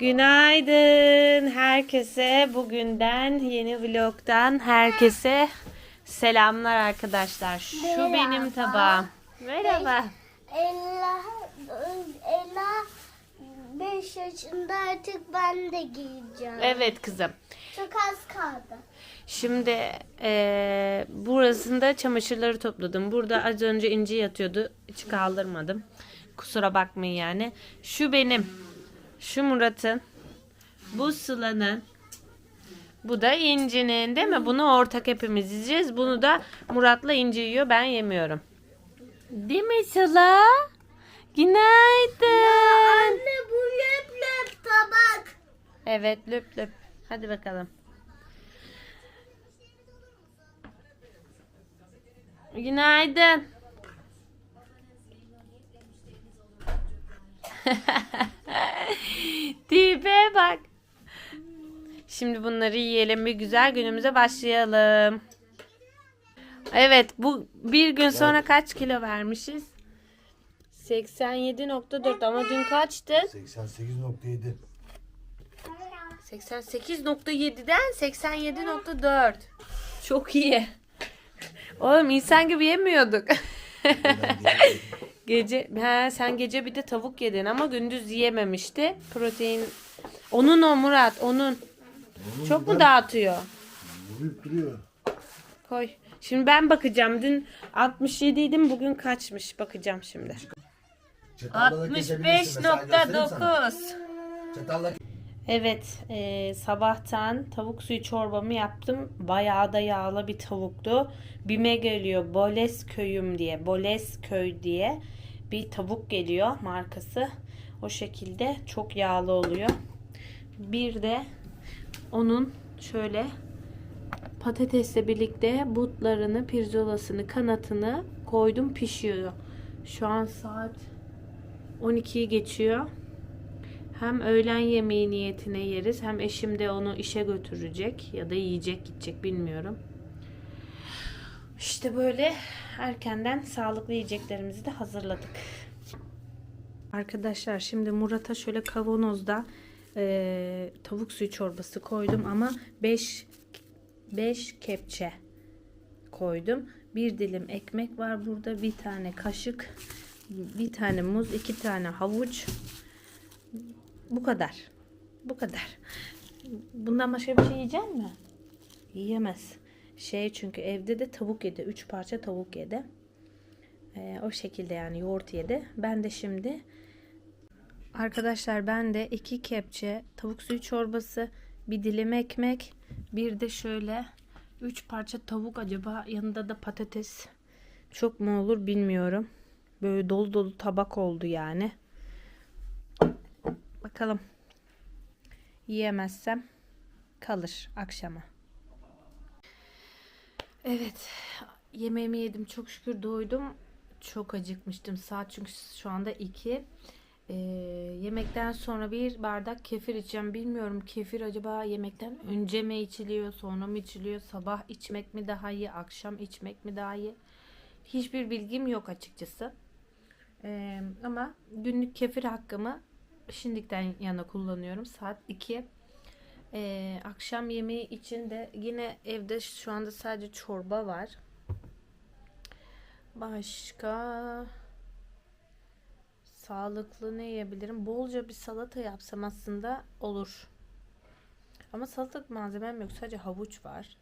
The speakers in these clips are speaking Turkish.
Günaydın herkese. Bugünden yeni vlogdan herkese selamlar arkadaşlar. Şu Merhaba. benim tabağım. Merhaba. Ela, Ela 5 yaşında artık ben de giyeceğim. Evet kızım. Çok az kaldı. Şimdi eee burasında çamaşırları topladım. Burada az önce inci yatıyordu. Hiç kaldırmadım. Kusura bakmayın yani. Şu benim. Şu Murat'ın. Bu Sıla'nın. Bu da İnci'nin değil mi? Bunu ortak hepimiz yiyeceğiz. Bunu da Murat'la İnci yiyor. Ben yemiyorum. Değil mi Sıla? Günaydın. Anne bu löp löp tabak. Evet löp löp. Hadi bakalım. Günaydın. Tipe bak. Şimdi bunları yiyelim bir güzel günümüze başlayalım. Evet bu bir gün sonra kaç kilo vermişiz? 87.4 ama dün kaçtı? 88.7. 88.7'den 87.4. Çok iyi. Oğlum insan gibi yemiyorduk. Gece he, sen gece bir de tavuk yedin ama gündüz yiyememişti. Protein onun o Murat onun. Çok mu dağıtıyor? Duruyor. Koy. Şimdi ben bakacağım. Dün 67 idim bugün kaçmış bakacağım şimdi. Çatalla kesebilirsin. Mesela göstereyim sana. 65.9 Çatalla Evet, e, sabahtan tavuk suyu çorbamı yaptım. Bayağı da yağlı bir tavuktu. Bime geliyor Boles köyüm diye, Boles köy diye bir tavuk geliyor markası. O şekilde çok yağlı oluyor. Bir de onun şöyle patatesle birlikte butlarını, pirzolasını, kanatını koydum pişiyor. Şu an saat 12'yi geçiyor. Hem öğlen yemeği niyetine yeriz hem eşim de onu işe götürecek ya da yiyecek gidecek bilmiyorum. İşte böyle erkenden sağlıklı yiyeceklerimizi de hazırladık. Arkadaşlar şimdi Murat'a şöyle kavanozda eee, tavuk suyu çorbası koydum ama 5 5 kepçe koydum. Bir dilim ekmek var burada. Bir tane kaşık, bir tane muz, iki tane havuç, bu kadar. Bu kadar. Bundan başka bir şey yiyecek mi? Yiyemez. Şey çünkü evde de tavuk yedi. Üç parça tavuk yedi. Ee, o şekilde yani yoğurt yedi. Ben de şimdi arkadaşlar ben de iki kepçe tavuk suyu çorbası, bir dilim ekmek, bir de şöyle üç parça tavuk acaba yanında da patates çok mu olur bilmiyorum. Böyle dolu dolu tabak oldu yani. Bakalım. Yiyemezsem kalır akşama. Evet. Yemeğimi yedim. Çok şükür doydum. Çok acıkmıştım. Saat çünkü şu anda 2. Ee, yemekten sonra bir bardak kefir içeceğim. Bilmiyorum kefir acaba yemekten önce mi içiliyor, sonra mı içiliyor, sabah içmek mi daha iyi, akşam içmek mi daha iyi? Hiçbir bilgim yok açıkçası. Ee, ama günlük kefir hakkımı şimdikten yana kullanıyorum. Saat 2. Ee, akşam yemeği için de yine evde şu anda sadece çorba var. Başka sağlıklı ne yiyebilirim? Bolca bir salata yapsam aslında olur. Ama salatalık malzemem yok. Sadece havuç var.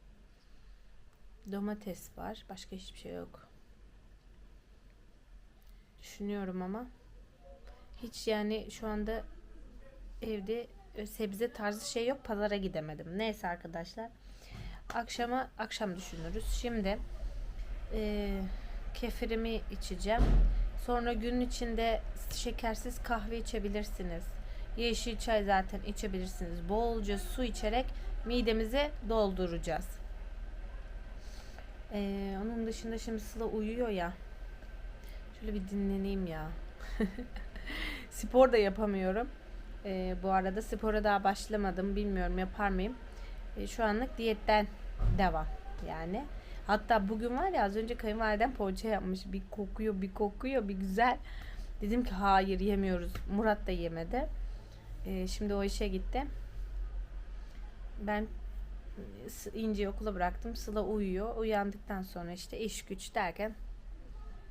Domates var. Başka hiçbir şey yok. Düşünüyorum ama. Hiç yani şu anda evde e, sebze tarzı şey yok. Pazara gidemedim. Neyse arkadaşlar. Akşama akşam düşünürüz. Şimdi e, kefirimi içeceğim. Sonra gün içinde şekersiz kahve içebilirsiniz. Yeşil çay zaten içebilirsiniz. Bolca su içerek midemizi dolduracağız. E, onun dışında şimdi Sıla uyuyor ya. Şöyle bir dinleneyim ya. Spor da yapamıyorum. Ee, bu arada spora daha başlamadım. Bilmiyorum yapar mıyım. Ee, şu anlık diyetten devam yani. Hatta bugün var ya az önce kayınvalidem poğaça yapmış. Bir kokuyor bir kokuyor bir güzel. Dedim ki hayır yemiyoruz. Murat da yemedi. Ee, şimdi o işe gitti. Ben e, İnci'yi okula bıraktım. Sıla uyuyor. Uyandıktan sonra işte iş güç derken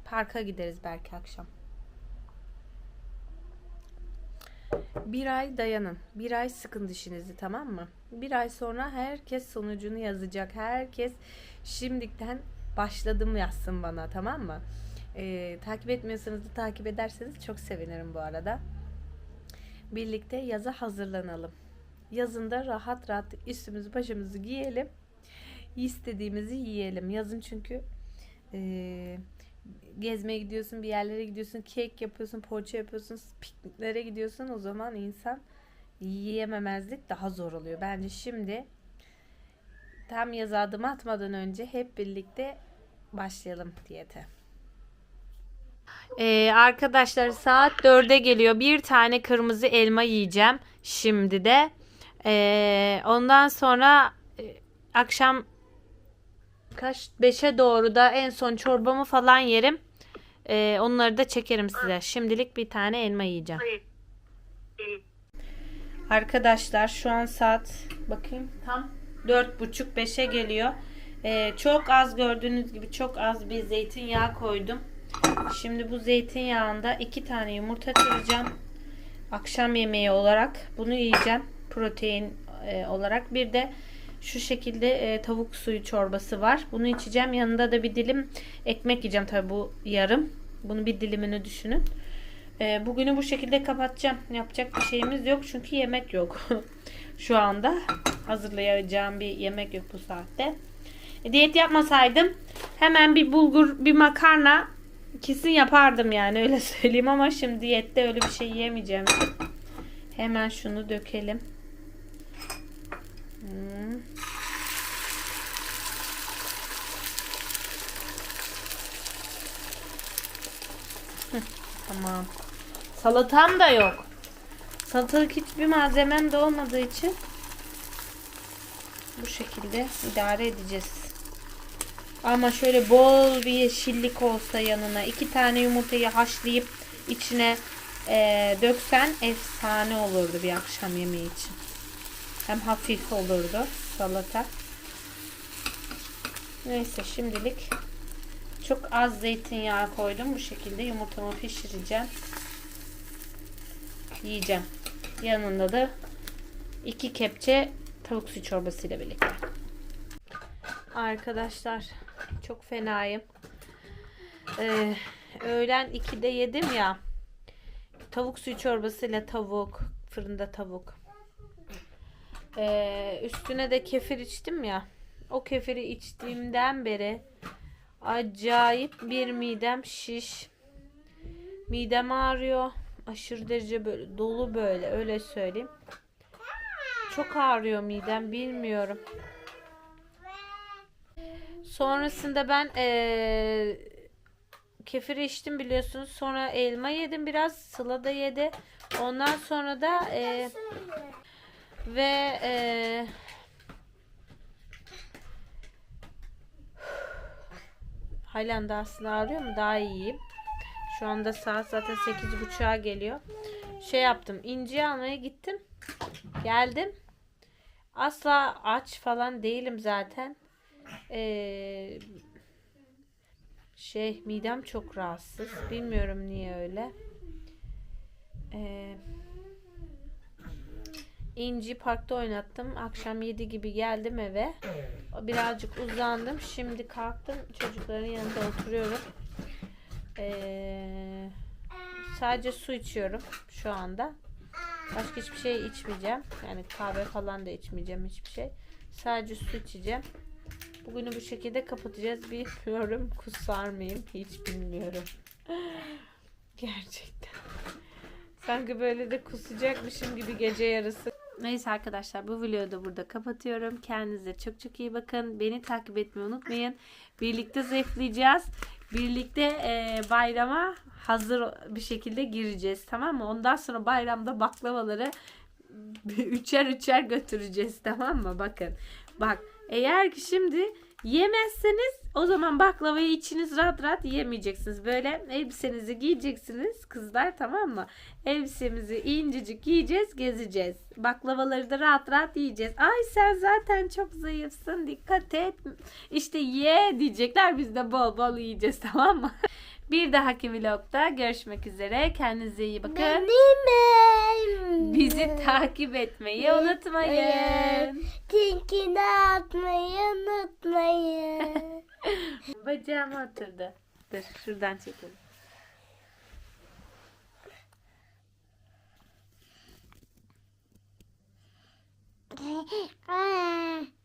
parka gideriz belki akşam. Bir ay dayanın. Bir ay sıkın dişinizi tamam mı? Bir ay sonra herkes sonucunu yazacak. Herkes şimdiden başladım yazsın bana tamam mı? Ee, takip etmiyorsanız da takip ederseniz çok sevinirim bu arada. Birlikte yaza hazırlanalım. Yazında rahat rahat üstümüzü başımızı giyelim. İstediğimizi yiyelim. Yazın çünkü eee, gezmeye gidiyorsun, bir yerlere gidiyorsun, kek yapıyorsun, poğaça yapıyorsun, pikniklere gidiyorsun. O zaman insan yiyememezlik daha zor oluyor. Bence şimdi tam yaza adım atmadan önce hep birlikte başlayalım diyete. Ee, arkadaşlar saat 4'e geliyor. Bir tane kırmızı elma yiyeceğim şimdi de. Ee, ondan sonra e, akşam kaç 5'e doğru da en son çorbamı falan yerim. Ee, onları da çekerim size. Şimdilik bir tane elma yiyeceğim. Arkadaşlar şu an saat bakayım tam 4.30-5'e geliyor. Ee, çok az gördüğünüz gibi çok az bir zeytinyağı koydum. Şimdi bu zeytinyağında iki tane yumurta kıracağım. Akşam yemeği olarak bunu yiyeceğim. Protein e, olarak. Bir de şu şekilde e, tavuk suyu çorbası var. Bunu içeceğim. Yanında da bir dilim ekmek yiyeceğim. Tabi bu yarım. Bunu bir dilimini düşünün. E, bugünü bu şekilde kapatacağım. Yapacak bir şeyimiz yok. Çünkü yemek yok. şu anda hazırlayacağım bir yemek yok bu saatte. E, diyet yapmasaydım hemen bir bulgur, bir makarna kesin yapardım yani öyle söyleyeyim ama şimdi diyette öyle bir şey yiyemeyeceğim. Hemen şunu dökelim. Tamam. Salatam da yok. Salatalık hiçbir malzemem de olmadığı için bu şekilde idare edeceğiz. Ama şöyle bol bir yeşillik olsa yanına iki tane yumurtayı haşlayıp içine eee, döksen efsane olurdu bir akşam yemeği için. Hem hafif olurdu salata. Neyse şimdilik çok az zeytinyağı koydum. Bu şekilde yumurtamı pişireceğim. Yiyeceğim. Yanında da iki kepçe tavuk suyu çorbası ile birlikte. Arkadaşlar çok fenayım. Ee, öğlen 2'de yedim ya. Tavuk suyu çorbasıyla tavuk, fırında tavuk. Ee, üstüne de kefir içtim ya. O kefiri içtiğimden beri acayip bir midem şiş. Midem ağrıyor. Aşırı derece böyle dolu böyle öyle söyleyeyim. Çok ağrıyor midem bilmiyorum. Sonrasında ben eee kefir içtim biliyorsunuz. Sonra elma yedim biraz. Sıla da yedi. Ondan sonra da eee, ve eee halen daha aslında ağrıyor mu? Daha iyiyim. Şu anda saat zaten 8.30'a geliyor. Şey yaptım. inci almaya gittim. Geldim. Asla aç falan değilim zaten. Ee, şey midem çok rahatsız. Bilmiyorum niye öyle. Ee, İnci parkta oynattım. Akşam 7 gibi geldim eve. Birazcık uzandım. Şimdi kalktım. Çocukların yanında oturuyorum. Ee, sadece su içiyorum şu anda. Başka hiçbir şey içmeyeceğim. Yani kahve falan da içmeyeceğim hiçbir şey. Sadece su içeceğim. Bugünü bu şekilde kapatacağız. Bilmiyorum kusar mıyım hiç bilmiyorum. Gerçekten. Sanki böyle de kusacakmışım gibi gece yarısı. Neyse arkadaşlar bu videoyu da burada kapatıyorum. Kendinize çok çok iyi bakın. Beni takip etmeyi unutmayın. Birlikte zayıflayacağız. Birlikte e, bayrama hazır bir şekilde gireceğiz. Tamam mı? Ondan sonra bayramda baklavaları üçer üçer götüreceğiz. Tamam mı? Bakın. Bak eğer ki şimdi Yemezseniz o zaman baklavayı içiniz rahat rahat yiyemeyeceksiniz. Böyle elbisenizi giyeceksiniz kızlar tamam mı? Elbisemizi incecik giyeceğiz gezeceğiz. Baklavaları da rahat rahat yiyeceğiz. Ay sen zaten çok zayıfsın dikkat et. İşte ye diyecekler biz de bol bol yiyeceğiz tamam mı? Bir dahaki vlogda görüşmek üzere. Kendinize iyi bakın. Benim evim. Bizi takip etmeyi unutmayın. Tinkini atmayı unutmayın. Bacağıma oturdu. Dur şuradan çekelim.